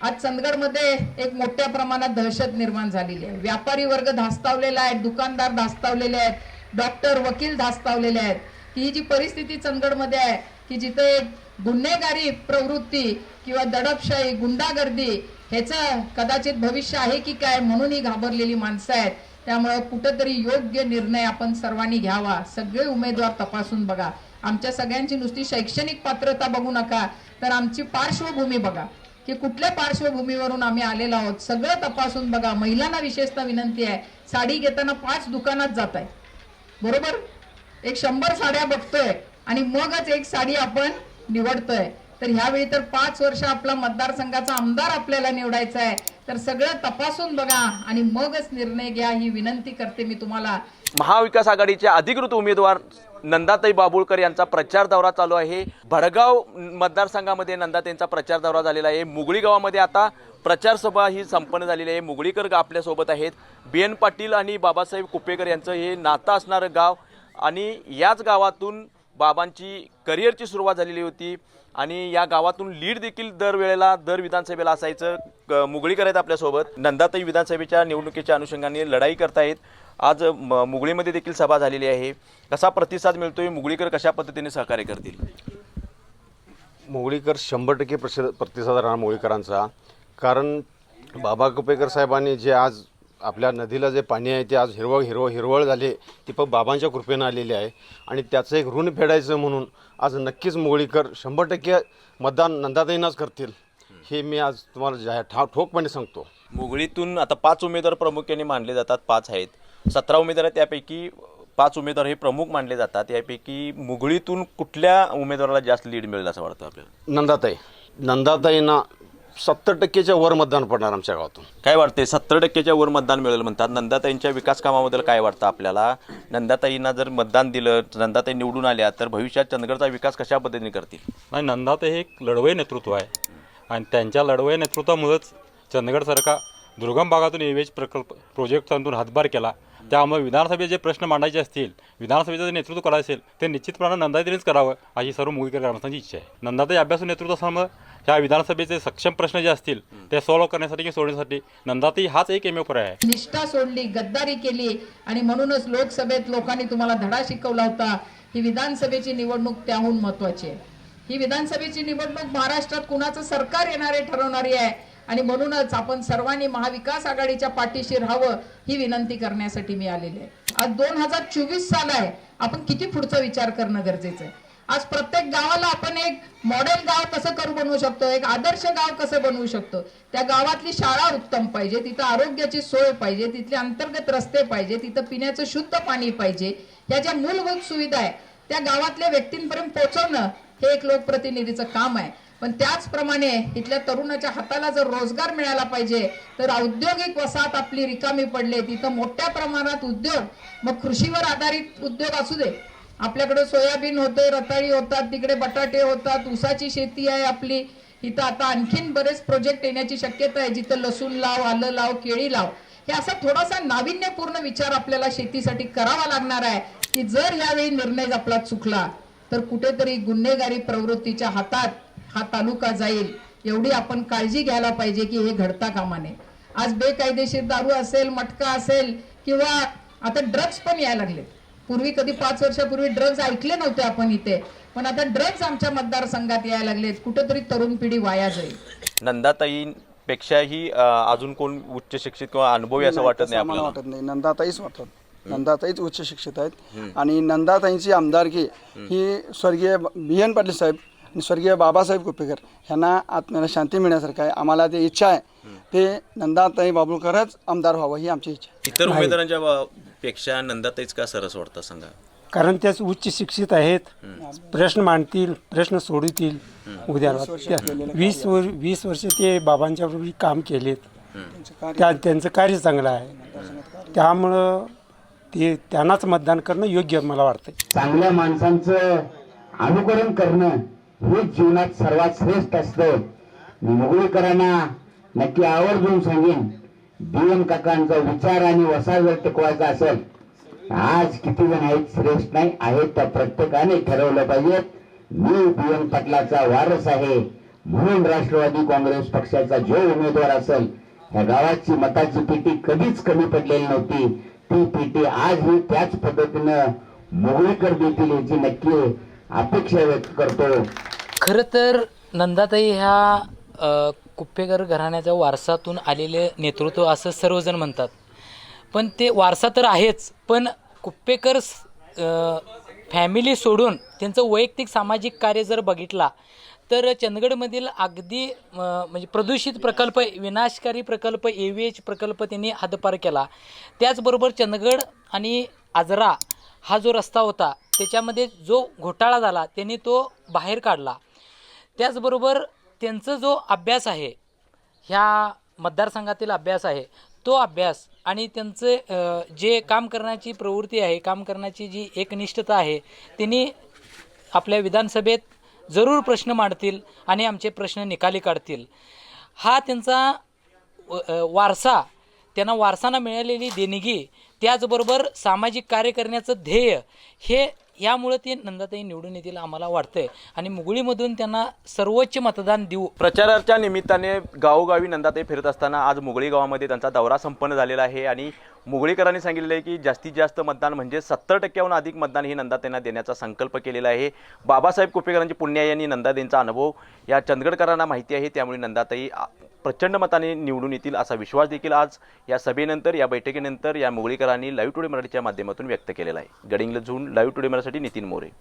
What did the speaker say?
आज चंदगडमध्ये एक मोठ्या प्रमाणात दहशत निर्माण झालेली आहे. व्यापारी वर्ग धास्तावलेला आहे दुकानदार धास्तावलेले आहेत डॉक्टर वकील धास्तावलेले आहेत. की ही जी परिस्थिती चंदगडमध्ये आहे की जिथे गुन्हेगारी प्रवृत्ती किंवा दडपशाही गुंडागर्दी ह्याचं कदाचित भविष्य आहे की काय म्हणून ही घाबरलेली माणसं आहेत त्यामुळं कुठंतरी योग्य निर्णय आपण सर्वांनी घ्यावा. सगळे उमेदवार तपासून बघा. आमच्या सगळ्यांची नुसती शैक्षणिक पात्रता बघू नका तर आमची पार्श्वभूमी बघा. की कुठल्या पार्श्वभूमीवरून आम्ही आलेलो आहोत? सगळं तपासून बघा. महिलांना विशेषतः विनंती आहे साडी घेताना पाच दुकानात जात आहे बरोबर? एक शंभर साड्या बघतोय आणि मगच एक साडी आपण निवडतोय. तर ह्यावेळी तर पाच वर्ष आपला मतदारसंघाचा आमदार आपल्याला निवडायचा आहे. तर सगळं तपासून बघा आणि मगच निर्णय घ्या ही विनंती करते मी तुम्हाला. महाविकास आघाडीचे अधिकृत उमेदवार नंदाताई बाबुळकर यांचा प्रचार दौरा चालू आहे. भडगाव मतदारसंघामध्ये नंदाताईंचा प्रचार दौरा झालेला आहे. मुगळी गावामध्ये आता प्रचार सभा ही संपन्न झालेली आहे. मुगळीकर आपल्यासोबत आहेत. बी एन पाटील आणि बाबासाहेब कुपेकर यांचं हे नातं असणारं गाव आणि याच गावातून बाबांची करिअरची सुरुवात झालेली होती आणि या गावातून लीड देखील दरवेळेला दर विधानसभेला असायचं. क- मुगळीकर आहेत आपल्यासोबत. नंदाताई विधानसभेच्या निवडणुकीच्या अनुषंगाने लढाई करतायत. आज म- मुगळीमध्ये देखील सभा झालेली आहे. कसा प्रतिसाद मिळतोय? मुगळीकर कशा पद्धतीने सहकार्य करतील? मुगळीकर शंभर टक्के प्रसिद्ध प्रतिसाद राहणार मुगळीकरांचा. कारण बाबा कुपेकर साहेबांनी जे आज आपल्या नदीला जे पाणी आहे ते आज हिरवळ हिरवळ हिरवळ झाले ते पण बाबांच्या कृपेनं आलेले आहे. आणि त्याचं एक ऋण फेडायचं म्हणून आज नक्कीच मोगळीकर शंभर टक्के मतदान नंदाताईंनाच करतील. हे मी आज तुम्हाला जाहीर ठा ठोकपणे सांगतो. मुगळीतून आता पाच उमेदवार प्रामुख्याने मानले जातात पाच आहेत. सतरा उमेदवार आहेत त्यापैकी पाच उमेदवार हे प्रमुख मानले जातात. यापैकी मुगळीतून कुठल्या उमेदवाराला जास्त लीड मिळेल असं वाटतं आपल्याला? नंदाताई. नंदाताईंना सत्तर टक्केच्या वर मतदान पडणार आमच्या गावातून. काय वाटते सत्तर टक्क्याच्या वर मतदान मिळेल म्हणतात. नंदाताईंच्या विकास कामाबद्दल काय वाटतं आपल्याला? नंदाताईंना जर मतदान दिलं नंदाताई निवडून आल्या तर भविष्यात चंदगडचा विकास कशा पद्धतीने करतील? आणि नंदाते हे एक लढवय नेतृत्व आहे. आणि त्यांच्या लढवय नेतृत्वामुळेच चंदगडसारखा दुर्गम भागातून एवेज प्रकल्प प्रोजेक्ट आणून हातभार केला. त्यामुळे विधानसभेत जे प्रश्न मांडायचे असतील विधानसभेचं जे नेतृत्व करायचं असेल ते निश्चितपणे नंदाताईनेच करावं अशी सर्व मुगीकर ग्रामस्थांची इच्छा आहे. नंदाताई अभ्यासू नेतृत्व असल्यामुळे ह्या विधानसभेचे सक्षम प्रश्न जे असतील ते सॉल्व्ह करण्यासाठी किंवा सोडण्यासाठी नंदाताई हाच एक एम पर्याय आहे. निष्ठा सोडली गद्दारी केली आणि म्हणूनच लोकसभेत लोकांनी तुम्हाला धडा शिकवला होता. ही विधानसभेची निवडणूक त्याहून महत्वाची आहे. ही विधानसभेची निवडणूक महाराष्ट्रात कुणाचं सरकार येणारे ठरवणारी आहे? आणि म्हणूनच आपण सर्वांनी महाविकास आघाडीच्या पाठीशी राहावं ही विनंती करण्यासाठी मी आलेली आहे. आज दोन हजार चोवीस साल आहे. आपण किती पुढचा विचार करणं गरजेचं आहे? आज प्रत्येक गावाला आपण एक मॉडेल गाव कसं करू बनवू शकतो? एक आदर्श गाव कसं बनवू शकतो? त्या गावातली शाळा उत्तम पाहिजे तिथं आरोग्याची सोय पाहिजे तिथले अंतर्गत रस्ते पाहिजे तिथं पिण्याचं शुद्ध पाणी पाहिजे. या ज्या मूलभूत सुविधा आहे त्या गावातल्या व्यक्तींपर्यंत पोहोचवणं हे एक लोकप्रतिनिधीचं काम आहे. पण त्याचप्रमाणे इथल्या तरुणाच्या हाताला जर रोजगार मिळाला पाहिजे तर औद्योगिक वसाहत आपली रिकामी पडले तिथं मोठ्या प्रमाणात उद्योग मग कृषीवर आधारित उद्योग असू दे आपल्याकडे सोयाबीन होते रताळी होतात तिकडे बटाटे होतात ऊसाची शेती आहे आपली. इथं आता आणखीन बरेच प्रोजेक्ट येण्याची शक्यता आहे जिथं लसूण लाव आलं लाव केळी लाव. हे असा थोडासा नाविन्यपूर्ण विचार आपल्याला शेतीसाठी करावा लागणार आहे की जर यावेळी निर्णय आपला चुकला तर कुठेतरी गुन्हेगारी प्रवृत्तीच्या हातात हा तालुका जाईल. एवढी आपण काळजी घ्यायला पाहिजे की हे घडता कामाने. आज बेकायदेशीर दारू असेल मटका असेल किंवा आता ड्रग्ज पण यायला लागले पूर्वी कधी पाच वर्षापूर्वी ड्रग्ज ऐकले नव्हते आपण इथे. पण आता ड्रग्ज आमच्या मतदारसंघात यायला लागलेत. कुठेतरी तरुण पिढी वाया जाईल. नंदाताईंपेक्षाही अं, अजून कोण उच्च शिक्षित किंवा अनुभवी असं वाटत नाही आम्हाला आपल्याला? वाटत नाही. नंदाताईच वाटतात. नंदाताईच उच्च शिक्षित आहेत. आणि नंदाताईंची आमदारकी ही स्वर्गीय बी एन पाटील साहेब स्वर्गीय बाबासाहेब कुपेकर ह्यांना आत्म्याला शांती मिळण्यासारखं आहे. आम्हाला ते इच्छा आहे ते नंदाताई बाबुळकरच आमदार व्हावं ही आमची इच्छा आहे. इतर उमेदवारांच्या ब- पेक्षा नंदाताईच का सरस वाटतं सांगा? कारण त्याच उच्च शिक्षित आहेत. प्रश्न मांडतील प्रश्न सोडवतील उद्याला त्या- वीस वर वीस वर्ष ते बाबांच्या बरोबर काम केलेत. त्यांचं कार्य त्या त्यांचं कार्य चांगलं आहे. त्यामुळं ते त्यांनाच मतदान करणं योग्य मला वाटतं चांगल्या माणसांचं अनुकरण करणं हे जीवनात सर्वात श्रेष्ठ असतं. मी मुगळीकरांना नक्की आवर्जून सांगेन बीएम काकांचा विचार आणि वसा जर टिकवायचा असेल आज किती जण आहेत श्रेष्ठ नाही आहेत त्या प्रत्येकाने ठरवलं पाहिजे. मी बीएम पाटलाचा वारस आहे म्हणून राष्ट्रवादी काँग्रेस पक्षाचा जो उमेदवार असेल या गावाची मताची पेटी कधीच कमी पडलेली नव्हती. ती पेटी आजही त्याच पद्धतीनं मुगळीकर देतील याची नक्की अपेक्षा व्यक्त करतो. खरं तर नंदाताई ह्या कुप्पेकर घराण्याच्या वारसातून आलेले नेतृत्व असं सर्वजण म्हणतात. पण ते वारसा तर आहेच पण कुप्पेकर स- फॅमिली सोडून त्यांचं वैयक्तिक सामाजिक कार्य जर बघितला तर चंदगडमधील अगदी म्हणजे प्रदूषित प्रकल्प विनाशकारी प्रकल्प ए व्ही एच प्रकल्प त्यांनी हद्दपार केला. त्याचबरोबर चंदगड आणि आजरा हा जो रस्ता होता त्याच्यामध्ये जो घोटाळा झाला त्यांनी तो बाहेर काढला. त्याचबरोबर त्यांचा जो अभ्यास आहे ह्या मतदारसंघातील अभ्यास आहे तो अभ्यास आणि त्यांचं जे काम करण्याची प्रवृत्ती आहे काम करण्याची जी एकनिष्ठता आहे त्यांनी आपल्या विधानसभेत जरूर प्रश्न मांडतील आणि आमचे प्रश्न निकाली काढतील. हा त्यांचा व- वारसा त्यांना वारसानं मिळालेली देणगी त्याचबरोबर सामाजिक कार्य करण्याचं ध्येय हे यामुळं ते नंदाताई निवडून येतील आम्हाला वाटतंय. आणि मुगळीमधून त्यांना सर्वोच्च मतदान देऊ प्रचाराच्या निमित्ताने गावोगावी नंदाताई फिरत असताना आज मुगळी गावामध्ये त्यांचा दौरा संपन्न झालेला आहे आणि मुगळीकरांनी सांगितलेलं आहे की जास्तीत जास्त मतदान म्हणजे सत्तर टक्क्याहून अधिक मतदान हे नंदाताईंना देण्याचा संकल्प केलेला आहे. बाबासाहेब कुपेकरांची पुण्या यांनी नंदाताईंचा अनुभव या चंदगडकरांना माहिती आहे. त्यामुळे नंदाताई प्रचंड मताने निवडून येतील असा विश्वास देखील आज या सभेनंतर या बैठकीनंतर या मुगळीकरांनी लाईव्ह टुडे मराठीच्या माध्यमातून व्यक्त केलेला आहे. गडिंग्लजहून लाईव्ह टुडे मराठीसाठी नितीन मोरे.